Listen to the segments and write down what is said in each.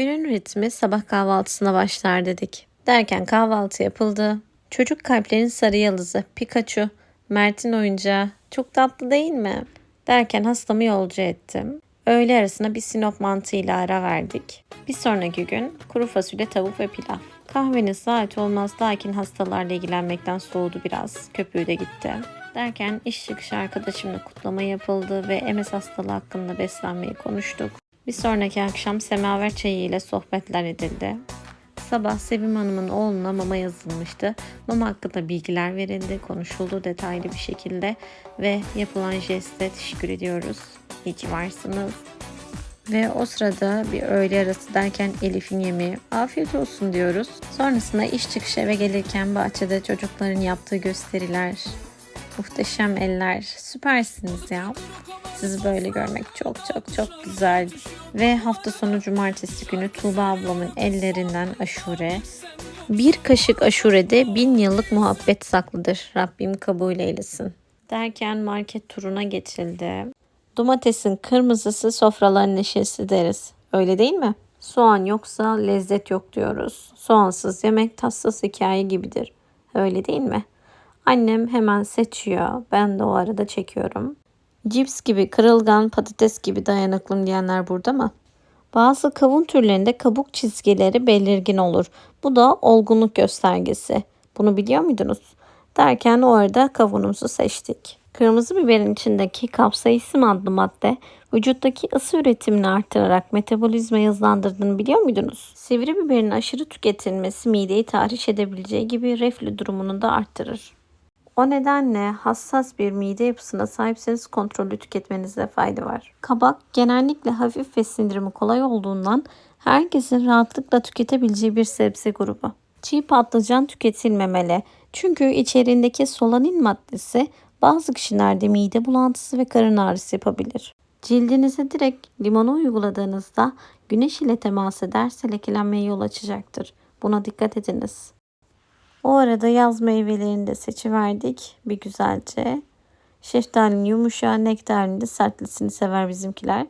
Günün ritmi sabah kahvaltısına başlar dedik. Derken kahvaltı yapıldı. Çocuk kalplerin sarı yıldızı, Pikachu, Mert'in oyuncağı. Çok tatlı değil mi? Derken hastamı yolcu ettim. Öğle arasına bir sinop mantığıyla ara verdik. Bir sonraki gün kuru fasulye, tavuk ve pilav. Kahvenin saati olmaz lakin hastalarla ilgilenmekten soğudu biraz. Köpüğü de gitti. Derken iş çıkışı arkadaşımla kutlama yapıldı ve MS hastalığı hakkında beslenmeyi konuştuk. Bir sonraki akşam semaver çayı ile sohbetler edildi. Sabah Sevim Hanım'ın oğluna mama yazılmıştı. Mama hakkında bilgiler verildi, konuşuldu detaylı bir şekilde ve yapılan jeste teşekkür ediyoruz. İyi ki varsınız. Ve o sırada bir öğle arası derken Elif'in yemeği afiyet olsun diyoruz. Sonrasında iş çıkışı eve gelirken bahçede çocukların yaptığı gösteriler, muhteşem eller, süpersiniz ya. Sizi böyle görmek çok çok çok güzel. Ve hafta sonu cumartesi günü Tuğba ablamın ellerinden aşure. Bir kaşık aşurede bin yıllık muhabbet saklıdır. Rabbim kabul eylesin. Derken market turuna geçildi. Domatesin kırmızısı sofraların neşesi deriz. Öyle değil mi? Soğan yoksa lezzet yok diyoruz. Soğansız yemek tatsız hikaye gibidir. Öyle değil mi? Annem hemen seçiyor. Ben de o arada çekiyorum. Cips gibi kırılgan, patates gibi dayanıklım diyenler burada mı? Bazı kavun türlerinde kabuk çizgileri belirgin olur. Bu da olgunluk göstergesi. Bunu biliyor muydunuz? Derken o arada kavunumuzu seçtik. Kırmızı biberin içindeki kapsaicin adlı madde vücuttaki ısı üretimini artırarak metabolizmayı hızlandırdığını biliyor muydunuz? Sivri biberin aşırı tüketilmesi mideyi tahriş edebileceği gibi reflü durumunu da arttırır. O nedenle hassas bir mide yapısına sahipseniz kontrollü tüketmenizde fayda var. Kabak genellikle hafif ve sindirimi kolay olduğundan herkesin rahatlıkla tüketebileceği bir sebze grubu. Çiğ patlıcan tüketilmemeli. Çünkü içeriğindeki solanin maddesi bazı kişilerde mide bulantısı ve karın ağrısı yapabilir. Cildinize direkt limonu uyguladığınızda güneş ile temas ederse lekelenmeye yol açacaktır. Buna dikkat ediniz. O arada yaz meyvelerini de seçiverdik bir güzelce. Şeftalinin yumuşağı, nektarinin de sertlisini sever bizimkiler.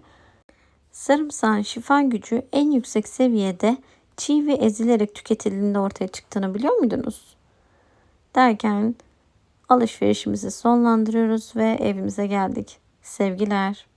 Sarımsağın şifa gücü en yüksek seviyede çiğ ve ezilerek tüketildiğinde ortaya çıktığını biliyor muydunuz? Derken alışverişimizi sonlandırıyoruz ve evimize geldik. Sevgiler.